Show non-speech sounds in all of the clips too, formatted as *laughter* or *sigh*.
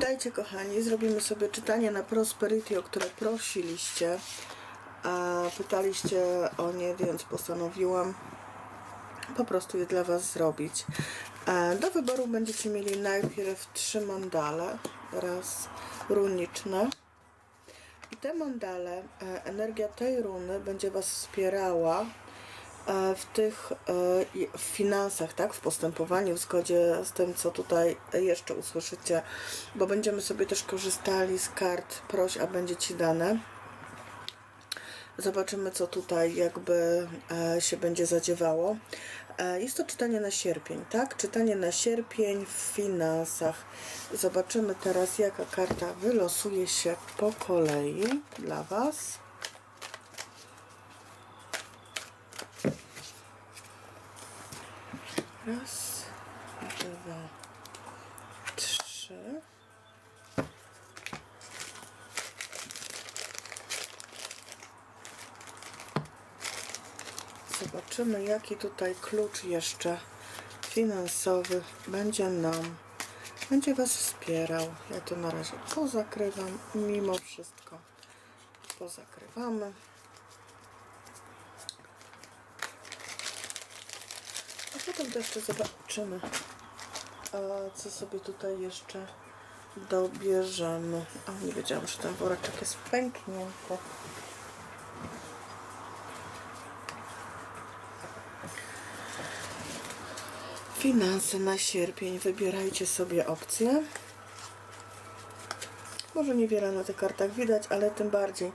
Witajcie kochani, zrobimy sobie czytanie na Prosperity, o które prosiliście. A pytaliście o nie, więc postanowiłam po prostu je dla Was zrobić. E, Do wyboru będziecie mieli najpierw trzy mandale, raz runiczne. I te mandale, e, energia tej runy będzie Was wspierała w tych e, w finansach, tak, w postępowaniu, w zgodzie z tym, co tutaj jeszcze usłyszycie, bo będziemy sobie też korzystali z kart proś, a będzie Ci dane. Zobaczymy, co tutaj jakby e, się będzie zadziewało. E, jest to czytanie na sierpień, tak? Czytanie na sierpień w finansach. Zobaczymy teraz, jaka karta wylosuje się po kolei dla Was. Raz, dwa, trzy. Zobaczymy, jaki tutaj klucz jeszcze finansowy będzie nam, będzie Was wspierał. Ja to na razie pozakrywam, mimo wszystko pozakrywamy. A potem to jeszcze zobaczymy, co sobie tutaj jeszcze dobierzemy. A nie wiedziałam, że ten woreczek jest pęknięty. Finanse na sierpień. Wybierajcie sobie opcję. Może niewiele na tych kartach widać, ale tym bardziej.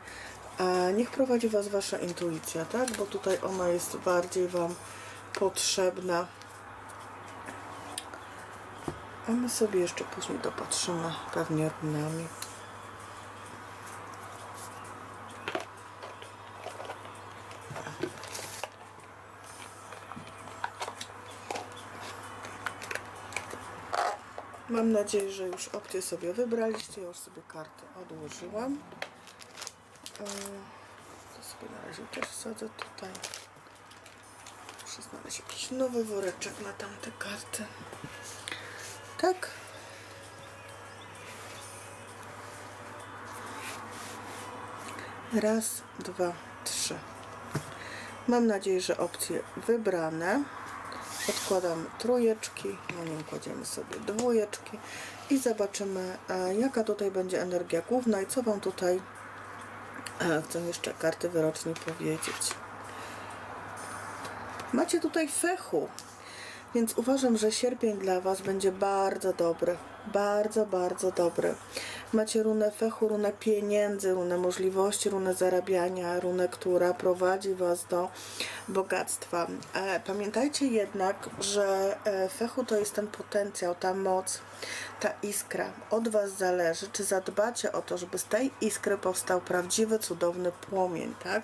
Niech prowadzi Was Wasza intuicja, tak? Bo tutaj ona jest bardziej Wam potrzebna. A my sobie jeszcze później dopatrzymy pewnie runami. Mam nadzieję, że już opcję sobie wybraliście. Ja już sobie karty odłożyłam. Yy, To sobie na razie też wsadzę tutaj. Muszę znaleźć jakiś nowy woreczek na tamte karty. Tak. Raz, dwa, trzy. Mam nadzieję, że opcje wybrane. Odkładamy trójeczki, na nim kładziemy sobie dwójeczki i zobaczymy, e, jaka tutaj będzie energia główna i co Wam tutaj e, chcę jeszcze karty wyroczni powiedzieć. Macie tutaj fechu, więc uważam, że sierpień dla Was będzie bardzo dobry. Bardzo, bardzo dobry. Macie runę fechu, runę pieniędzy, runę możliwości, runę zarabiania, runę, która prowadzi Was do bogactwa. E, pamiętajcie jednak, że e, fechu to jest ten potencjał, ta moc, ta iskra. Od Was zależy, czy zadbacie o to, żeby z tej iskry powstał prawdziwy, cudowny płomień, tak?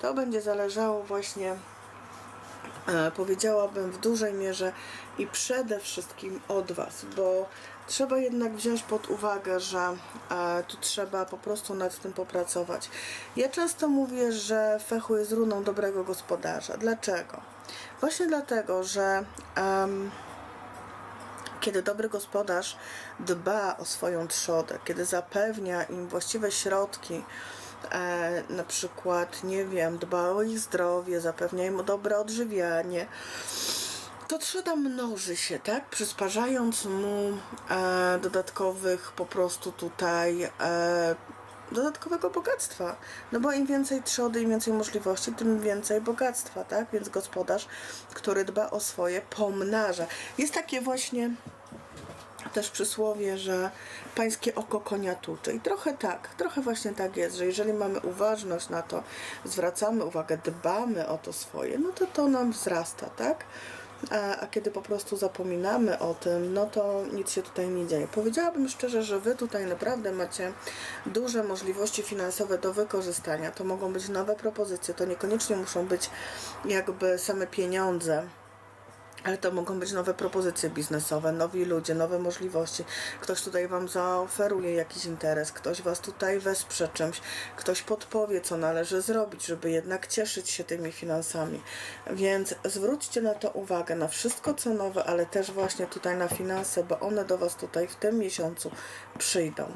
To będzie zależało właśnie powiedziałabym w dużej mierze i przede wszystkim od Was, bo trzeba jednak wziąć pod uwagę, że e, tu trzeba po prostu nad tym popracować. Ja często mówię, że fechu jest runą dobrego gospodarza. Dlaczego? Właśnie dlatego, że em, kiedy dobry gospodarz dba o swoją trzodę, kiedy zapewnia im właściwe środki, e, na przykład, nie wiem, dba o ich zdrowie, zapewnia im dobre odżywianie, to trzoda mnoży się, tak? Przysparzając mu e, dodatkowych po prostu tutaj e, dodatkowego bogactwa. No bo im więcej trzody, im więcej możliwości, tym więcej bogactwa, tak? Więc gospodarz, który dba o swoje, pomnaża. Jest takie właśnie też przysłowie, że pańskie oko konia tuczy. I trochę tak, trochę właśnie tak jest, że jeżeli mamy uważność na to, zwracamy uwagę, dbamy o to swoje, no to to nam wzrasta, tak? A, a kiedy po prostu zapominamy o tym, no to nic się tutaj nie dzieje. Powiedziałabym szczerze, że Wy tutaj naprawdę macie duże możliwości finansowe do wykorzystania. To mogą być nowe propozycje, to niekoniecznie muszą być jakby same pieniądze Ale to mogą być nowe propozycje biznesowe, nowi ludzie, nowe możliwości. Ktoś tutaj Wam zaoferuje jakiś interes, ktoś Was tutaj wesprze czymś, ktoś podpowie, co należy zrobić, żeby jednak cieszyć się tymi finansami. Więc zwróćcie na to uwagę, na wszystko co nowe, ale też właśnie tutaj na finanse, bo one do Was tutaj w tym miesiącu przyjdą.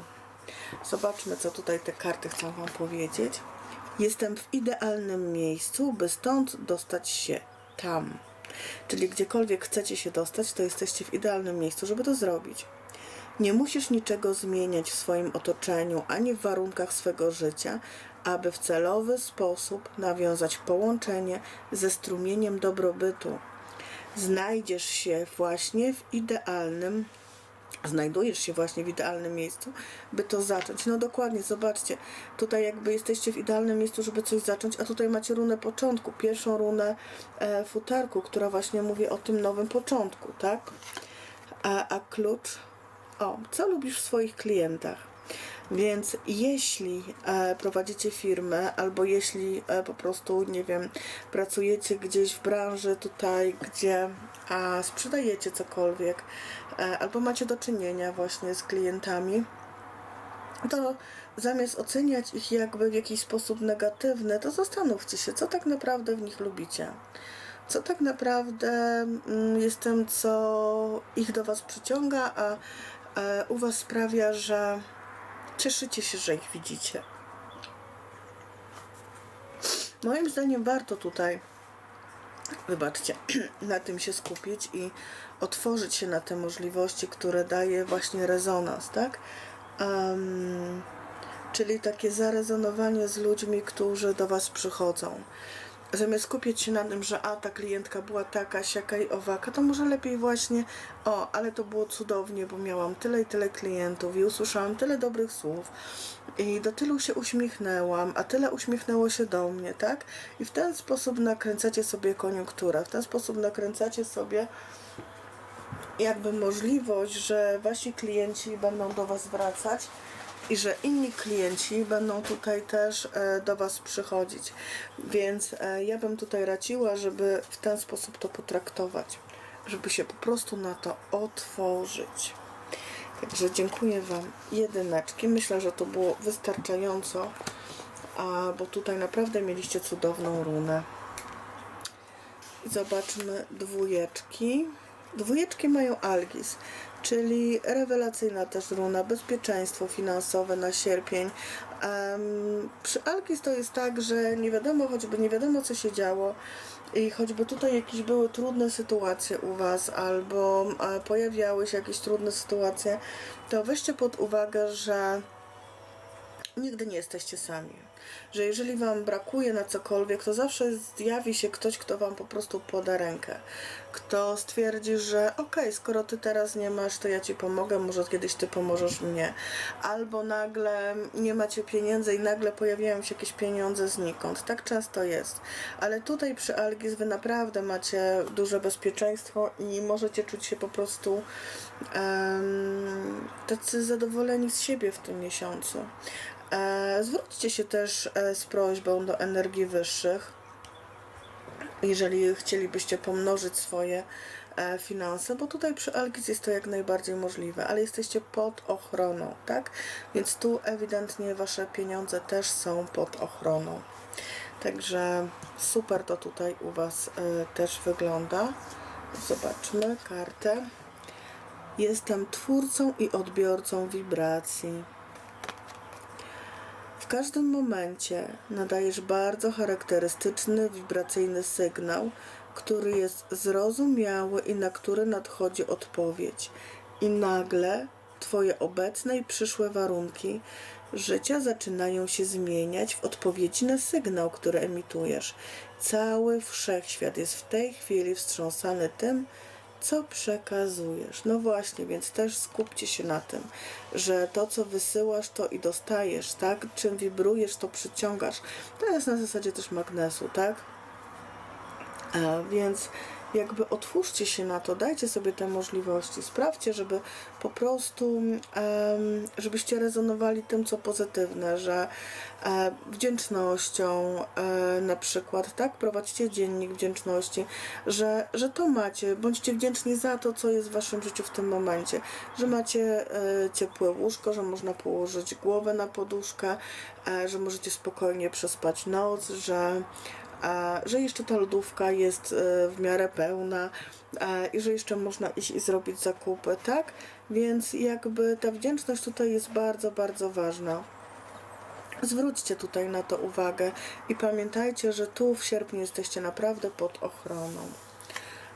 Zobaczmy, co tutaj te karty chcą Wam powiedzieć. Jestem w idealnym miejscu, by stąd dostać się tam. Czyli gdziekolwiek chcecie się dostać, to jesteście w idealnym miejscu, żeby to zrobić. Nie musisz niczego zmieniać w swoim otoczeniu ani w warunkach swego życia, aby w celowy sposób nawiązać połączenie ze strumieniem dobrobytu. Znajdziesz się właśnie w idealnym znajdujesz się właśnie w idealnym miejscu, by to zacząć. No dokładnie, zobaczcie, tutaj jakby jesteście w idealnym miejscu, żeby coś zacząć, a tutaj macie runę początku, pierwszą runę e, futarku, która właśnie mówi o tym nowym początku, tak? A, a klucz, o, co lubisz w swoich klientach? Więc jeśli e, prowadzicie firmę, albo jeśli e, po prostu, nie wiem, pracujecie gdzieś w branży tutaj, gdzie sprzedajecie cokolwiek, e, albo macie do czynienia właśnie z klientami, to zamiast oceniać ich jakby w jakiś sposób negatywny, to zastanówcie się, co tak naprawdę w nich lubicie. Co tak naprawdę mm, jest tym, co ich do Was przyciąga, a u Was sprawia, że cieszycie się, że ich widzicie. Moim zdaniem warto tutaj, wybaczcie, *clears throat* na tym się skupić i otworzyć się na te możliwości, które daje właśnie rezonans, tak? Em, czyli takie zarezonowanie z ludźmi, którzy do Was przychodzą. Zamiast skupić się na tym, że a ta klientka była taka, siaka i owaka, to może lepiej właśnie, o, ale to było cudownie, bo miałam tyle i tyle klientów i usłyszałam tyle dobrych słów i do tylu się uśmiechnęłam, a tyle uśmiechnęło się do mnie, tak? I w ten sposób nakręcacie sobie koniunkturę, w ten sposób nakręcacie sobie jakby możliwość, że wasi klienci będą do was wracać i że inni klienci będą tutaj też e, do Was przychodzić. Więc e, ja bym tutaj radziła, żeby w ten sposób to potraktować, żeby się po prostu na to otworzyć. Także dziękuję Wam jedyneczki. Myślę, że to było wystarczająco, bo tutaj naprawdę mieliście cudowną runę. I zobaczmy dwójeczki. Dwójeczki mają Algis, czyli rewelacyjna też runa, bezpieczeństwo finansowe na sierpień. Em, przy Algis to jest tak, że nie wiadomo, choćby nie wiadomo co się działo i choćby tutaj jakieś były trudne sytuacje u Was albo e, pojawiały się jakieś trudne sytuacje, to weźcie pod uwagę, że nigdy nie jesteście sami. Że jeżeli Wam brakuje na cokolwiek, to zawsze zjawi się ktoś, kto Wam po prostu poda rękę. Kto stwierdzi, że okej, skoro Ty teraz nie masz, to ja Ci pomogę, może kiedyś Ty pomożesz mnie. Albo nagle nie macie pieniędzy i nagle pojawiają się jakieś pieniądze znikąd. Tak często jest. Ale tutaj przy Algis Wy naprawdę macie duże bezpieczeństwo i możecie czuć się po prostu em, tacy zadowoleni z siebie w tym miesiącu. E, zwróćcie się też e, z prośbą do energii wyższych, jeżeli chcielibyście pomnożyć swoje e, finanse, bo tutaj przy Algis jest to jak najbardziej możliwe, ale jesteście pod ochroną, tak? Więc tu ewidentnie wasze pieniądze też są pod ochroną. Także super to tutaj u was e, też wygląda. Zobaczmy kartę. Jestem twórcą i odbiorcą wibracji. W każdym momencie nadajesz bardzo charakterystyczny wibracyjny sygnał, który jest zrozumiały i na który nadchodzi odpowiedź. I nagle Twoje obecne i przyszłe warunki życia zaczynają się zmieniać w odpowiedzi na sygnał, który emitujesz. Cały wszechświat jest w tej chwili wstrząsany tym, co przekazujesz. No właśnie, więc też skupcie się na tym, że to, co wysyłasz, to i dostajesz, tak? Czym wibrujesz, to przyciągasz. To jest na zasadzie też magnesu, tak? E, Więc jakby otwórzcie się na to, dajcie sobie te możliwości, sprawdźcie, żeby po prostu, żebyście rezonowali tym, co pozytywne, że e, wdzięcznością e, na przykład, tak, prowadźcie dziennik wdzięczności, że, że to macie, bądźcie wdzięczni za to, co jest w waszym życiu w tym momencie, że macie e, ciepłe łóżko, że można położyć głowę na poduszkę, że możecie spokojnie przespać noc, że że jeszcze ta lodówka jest e, w miarę pełna i że jeszcze można iść i zrobić zakupy, tak? Więc jakby ta wdzięczność tutaj jest bardzo, bardzo ważna. Zwróćcie tutaj na to uwagę i pamiętajcie, że tu w sierpniu jesteście naprawdę pod ochroną.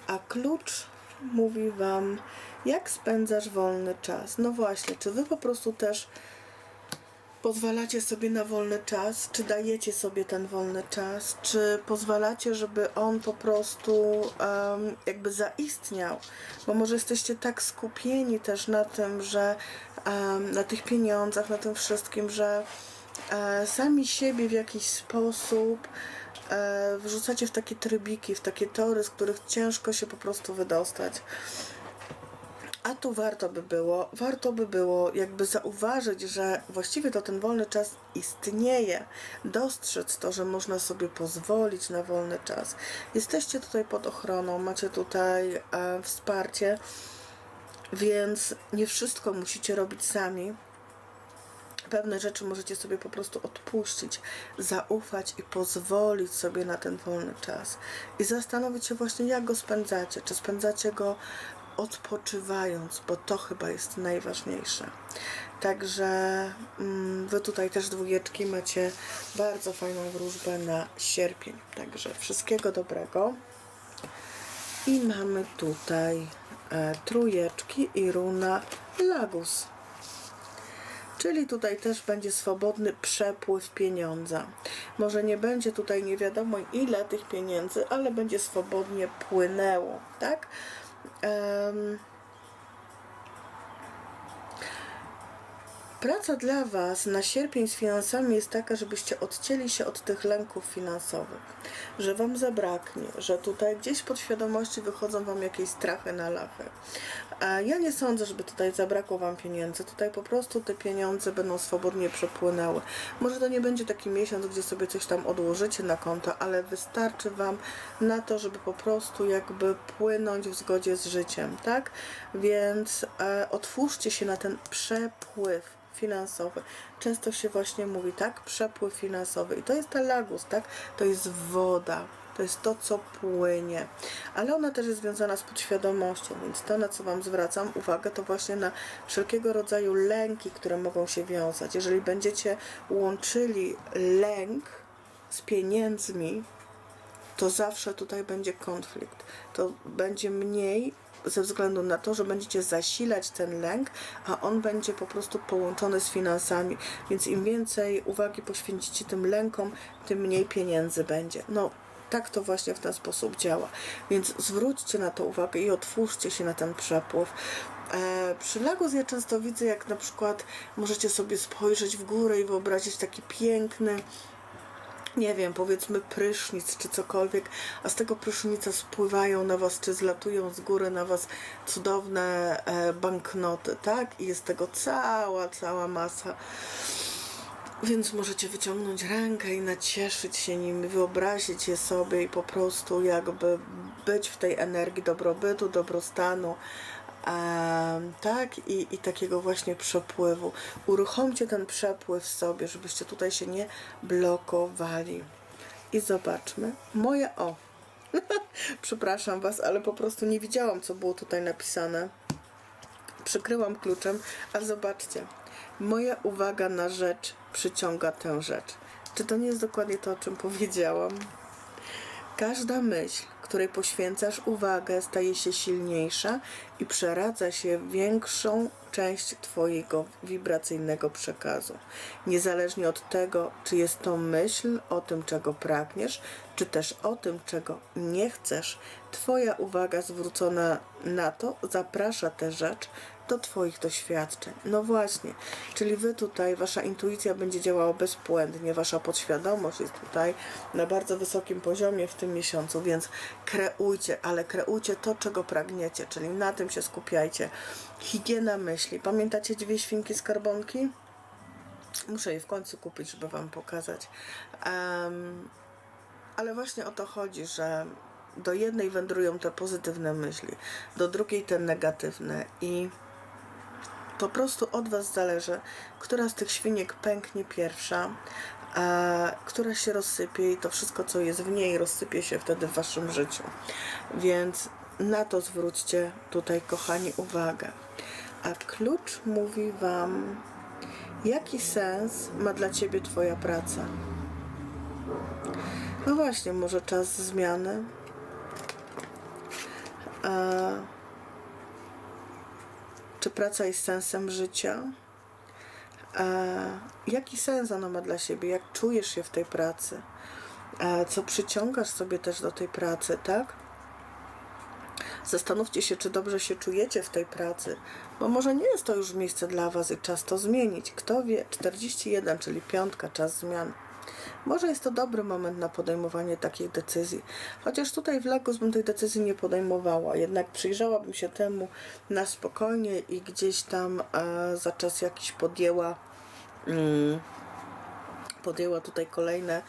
A klucz mówi Wam, jak spędzasz wolny czas. No właśnie, czy Wy po prostu też pozwalacie sobie na wolny czas? Czy dajecie sobie ten wolny czas? Czy pozwalacie, żeby on po prostu em, jakby zaistniał? Bo może jesteście tak skupieni też na tym, że em, na tych pieniądzach, na tym wszystkim, że e, sami siebie w jakiś sposób e, wrzucacie w takie trybiki, w takie tory, z których ciężko się po prostu wydostać. A tu warto by było, warto by było jakby zauważyć, że właściwie to ten wolny czas istnieje, dostrzec to, że można sobie pozwolić na wolny czas. Jesteście tutaj pod ochroną, macie tutaj e, wsparcie, więc nie wszystko musicie robić sami. Pewne rzeczy możecie sobie po prostu odpuścić, zaufać i pozwolić sobie na ten wolny czas. I zastanowić się właśnie, jak go spędzacie. Czy spędzacie go odpoczywając, bo to chyba jest najważniejsze. Także mm, wy tutaj też dwójeczki macie bardzo fajną wróżbę na sierpień. Także wszystkiego dobrego. I mamy tutaj e, trójeczki i runa Lagus. Czyli tutaj też będzie swobodny przepływ pieniądza. Może nie będzie tutaj nie wiadomo ile tych pieniędzy, ale będzie swobodnie płynęło, tak? Um, Praca dla Was na sierpień z finansami jest taka, żebyście odcięli się od tych lęków finansowych, że Wam zabraknie, że tutaj gdzieś pod świadomości wychodzą Wam jakieś strachy na lachy. Ja nie sądzę, żeby tutaj zabrakło Wam pieniędzy. Tutaj po prostu te pieniądze będą swobodnie przepłynęły. Może to nie będzie taki miesiąc, gdzie sobie coś tam odłożycie na konto, ale wystarczy Wam na to, żeby po prostu jakby płynąć w zgodzie z życiem, tak? Więc e, otwórzcie się na ten przepływ finansowy. Często się właśnie mówi, tak? Przepływ finansowy. I to jest ta lagus, tak? To jest woda. To jest to, co płynie. Ale ona też jest związana z podświadomością, więc to, na co Wam zwracam uwagę, to właśnie na wszelkiego rodzaju lęki, które mogą się wiązać. Jeżeli będziecie łączyli lęk z pieniędzmi, to zawsze tutaj będzie konflikt. To będzie mniej ze względu na to, że będziecie zasilać ten lęk, a on będzie po prostu połączony z finansami. Więc im więcej uwagi poświęcicie tym lękom, tym mniej pieniędzy będzie. No, tak to właśnie w ten sposób działa. Więc zwróćcie na to uwagę i otwórzcie się na ten przepływ. E, przy Lagos ja często widzę, jak na przykład możecie sobie spojrzeć w górę i wyobrazić taki piękny, nie wiem, powiedzmy prysznic czy cokolwiek, a z tego prysznica spływają na was, czy zlatują z góry na was cudowne e, banknoty, tak? I jest tego cała, cała masa. Więc możecie wyciągnąć rękę i nacieszyć się nimi, wyobrazić je sobie i po prostu jakby być w tej energii dobrobytu, dobrostanu, tak? I, I takiego właśnie przepływu. Uruchomcie ten przepływ sobie, żebyście tutaj się nie blokowali. I zobaczmy. Moje o. *laughs* Przepraszam Was, ale po prostu nie widziałam, co było tutaj napisane przykryłam kluczem, a zobaczcie, moja uwaga na rzecz przyciąga tę rzecz. Czy to nie jest dokładnie to, o czym powiedziałam? Każda myśl, której poświęcasz uwagę, staje się silniejsza i przeradza się większą część Twojego wibracyjnego przekazu. Niezależnie od tego, czy jest to myśl o tym, czego pragniesz, czy też o tym, czego nie chcesz, Twoja uwaga zwrócona na to zaprasza tę rzecz do Twoich doświadczeń. No właśnie, czyli Wy tutaj, Wasza intuicja będzie działała bezbłędnie, Wasza podświadomość jest tutaj na bardzo wysokim poziomie w tym miesiącu, więc kreujcie, ale kreujcie to, czego pragniecie, czyli na tym się skupiajcie. Higiena myśli. Pamiętacie dwie świnki skarbonki? Muszę je w końcu kupić, żeby Wam pokazać. Em, ale właśnie o to chodzi, że do jednej wędrują te pozytywne myśli, do drugiej te negatywne i po prostu od Was zależy, która z tych świniek pęknie pierwsza, a która się rozsypie i to wszystko, co jest w niej, rozsypie się wtedy w Waszym życiu. Więc na to zwróćcie tutaj, kochani, uwagę. A klucz mówi Wam, jaki sens ma dla Ciebie Twoja praca. No właśnie, może czas zmiany. Czy praca jest sensem życia? Jaki sens ona ma dla siebie? Jak czujesz się w tej pracy? A co przyciągasz sobie też do tej pracy, tak? Zastanówcie się, czy dobrze się czujecie w tej pracy, bo może nie jest to już miejsce dla Was i czas to zmienić. Kto wie, 41, czyli piątka, czas zmian. Może jest to dobry moment na podejmowanie takich decyzji. Chociaż tutaj w Lagos bym tej decyzji nie podejmowała, jednak przyjrzałabym się temu na spokojnie i gdzieś tam e, za czas jakiś podjęła. Mm, podjęła tutaj kolejne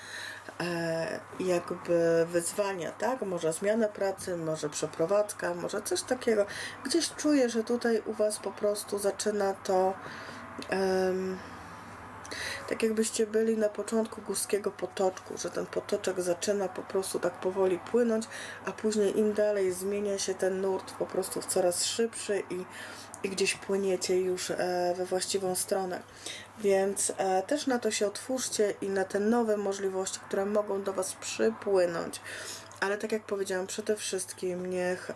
e, jakby wyzwania, tak? Może zmiana pracy, może przeprowadzka, może coś takiego. Gdzieś czuję, że tutaj u Was po prostu zaczyna to em, tak jakbyście byli na początku górskiego potoczku, że ten potoczek zaczyna po prostu tak powoli płynąć, a później im dalej zmienia się ten nurt po prostu w coraz szybszy i, i gdzieś płyniecie już e, we właściwą stronę. Więc e, też na to się otwórzcie i na te nowe możliwości, które mogą do Was przypłynąć. Ale tak jak powiedziałam, przede wszystkim niech.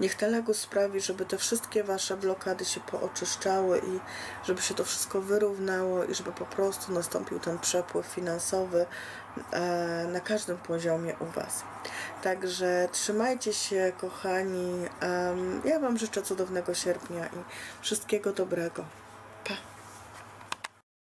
Niech Telegus sprawi, żeby te wszystkie wasze blokady się pooczyszczały i żeby się to wszystko wyrównało i żeby po prostu nastąpił ten przepływ finansowy e, na każdym poziomie u was. Także trzymajcie się, kochani. Ja wam życzę cudownego sierpnia i wszystkiego dobrego.